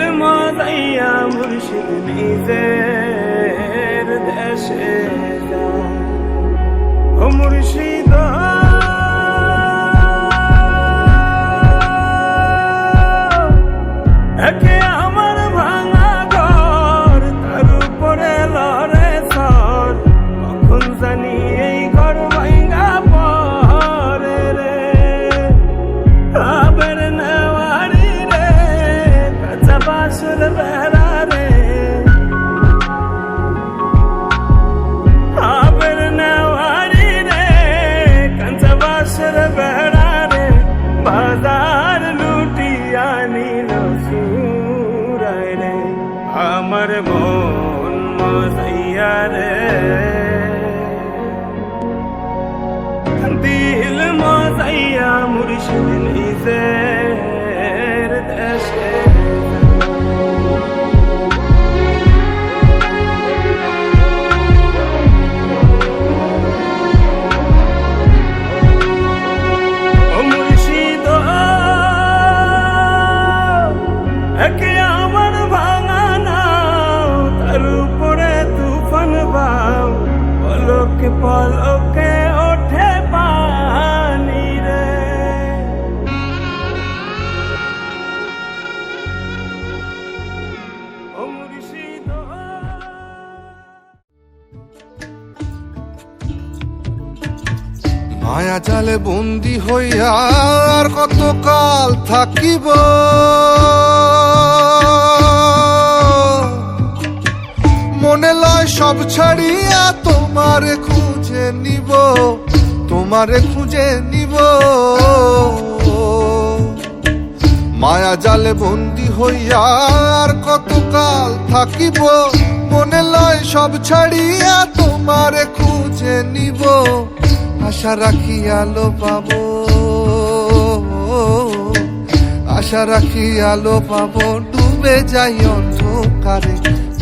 দিল মজাইয়া মুর্শিদ নিজের দেশে যায়। ও মুর্শিদ পলকে ওঠে পানি রে। মায়া জালে বন্দি হইয়া আর কতকাল থাকিব? মনে লয় সব ছাড়িয়া তোমারে খুঁজে নিব, তোমারে খুঁজে নিব। মায়া জালে বন্দি হইয়া আর কতকাল থাকিব? মনে লয় সব ছাড়িয়া তোমারে খুঁজে নিব, আশা রাখি আলো পাবো। আশা রাখি আলো পাবো, ডুবে যাই অন্ধকারে।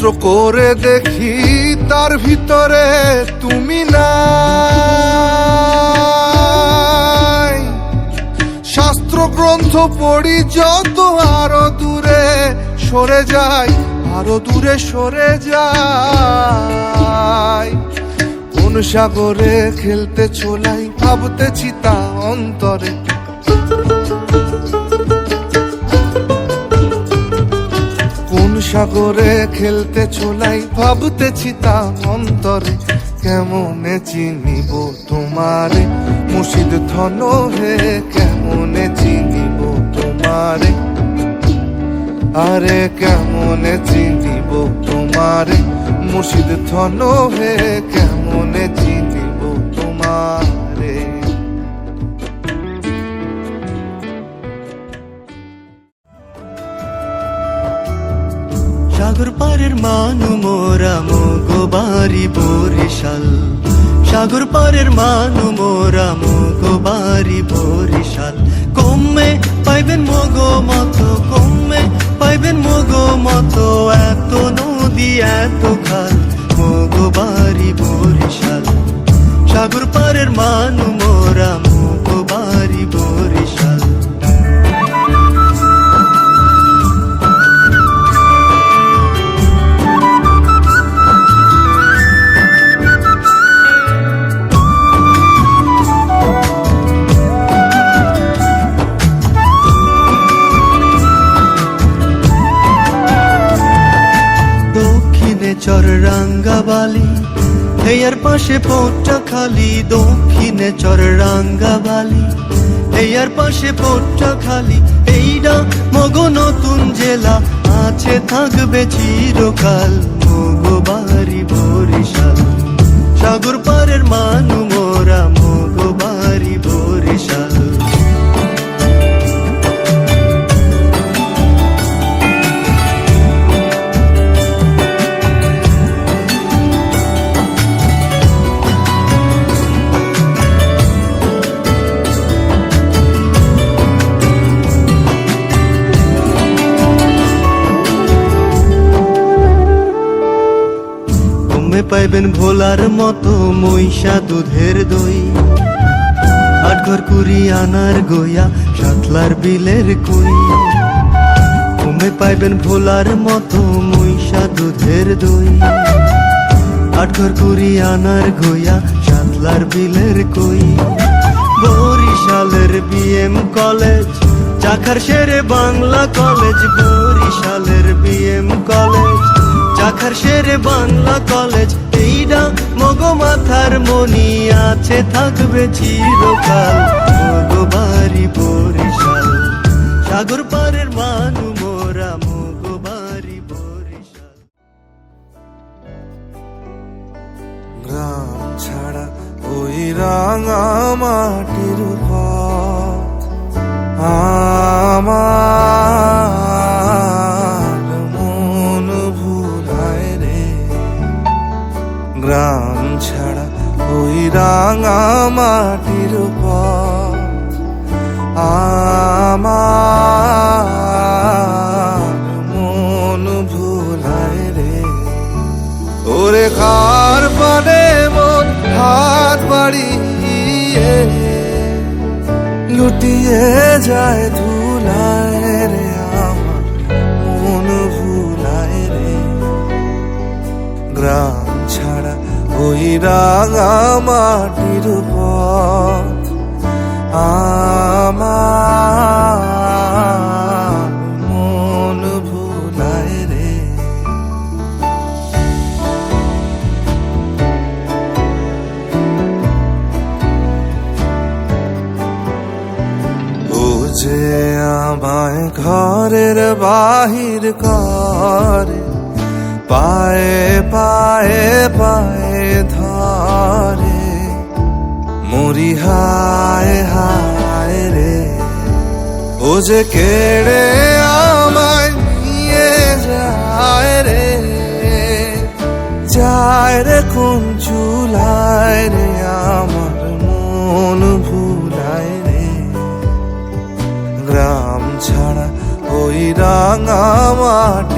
মন্ত্র করে দেখি তার ভিতরে তুমি না শাস্ত্র গ্রন্থ পড়ি যত আরও দূরে সরে যায় আরও দূরে সরে যায় কোন সাগরে খেলতে চলাই, ভাবতেছি তা অন্তরে। সাগরে খেলতে চলাই, ভাবতেছি তা অন্তরে। কেমনে চিনিব তোমারে? মুর্শিদ ধন হে, কেমনে চিনিব তোমারে? আরে, কেমনে চিনিব তোমারে? মুর্শিদ ধন হে, কেমনে চিনিব সাগর পারের মানু, মোরা মোগো বাড়ি বরিশাল। সাগর পারের মানু, মোরা মোগো বাড়ি বরিশাল। কমে পাইবেন মোগো মতো, কমে পাইবেন মোগো মতো, এত নদী, এত খাল। চররাঙ্গাবালি। হেয়ার পাশে পোটটা খালি, দক্ষিণে চররাঙ্গাবালি। হেয়ার পাশে পোটটা খালি, এইডা মগ নতুন জেলা। আছে থাকবে চিরকাল মগো বাড়ি বরিশাল। সাগর পারের মানুষ কমে পাইবেন ভোলার মতো মহিষা দুধের দই। আটঘর কুড়ি আনার গইয়া সাতলার বিলের কই। কমে পাইবেন ভোলার মতো মহিষা দুধের দই। আটঘর কুড়ি আনার গইয়া সাতলার বিলের কই। বরিশালের BM college, Chakhar Shere Bangla college. বরিশালের BM college. Chakhar Shere Bangla college এইটা মগো মাথার মনি আছে, থাকবে চিরকাল মগো বাড়ি বরিশাল। সাগর পারের মানু মোরা মগো বাড়ি বরিশাল। গ্রাম ছাড়া ওই রাঙা মাটির পথ, আমার রাঙা মাটির আমার মন ভুলায় রে। ওরে কার পানে মন, হাত বাড়িয়ে লুটিয়ে যায় ধুলায়। রাঙা মাটির পথ আমার মন ভুলায় রে। ও যে আমায় ঘরের বাহির করে, পায়ে পায়ে পায়ে হায় হায় রে। ও যে কেড়ে আমায় নিয়ে যায় রে। যায় রে কোন চুলায় রে, আমার মন ভুলায় রে। গ্রাম ছাড়া ওই রাঙা মাটির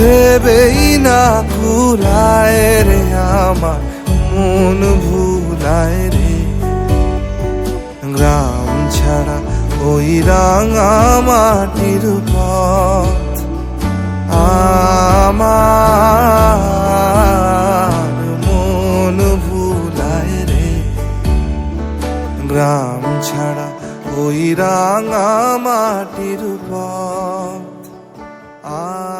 ভেবেই না ভুলায় রে আমার, মন ভুলায় রে। গ্রাম ছাড়া ওই রাঙা মাটির পথ আমার, মন ভুলায় রে। গ্রাম ছাড়া ওই রাঙা মাটির পথ আমার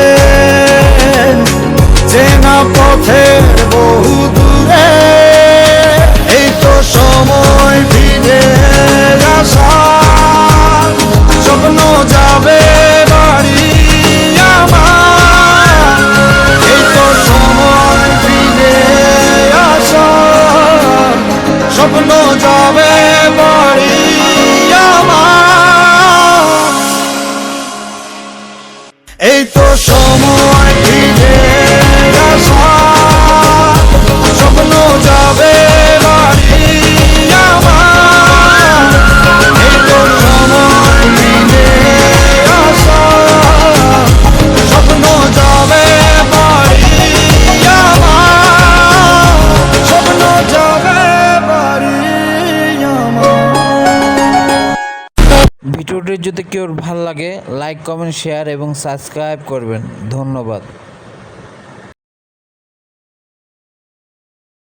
চেনা পথের বহু কমেন্ট শেয়ার এবং সাবস্ক্রাইব করবেন। ধন্যবাদ।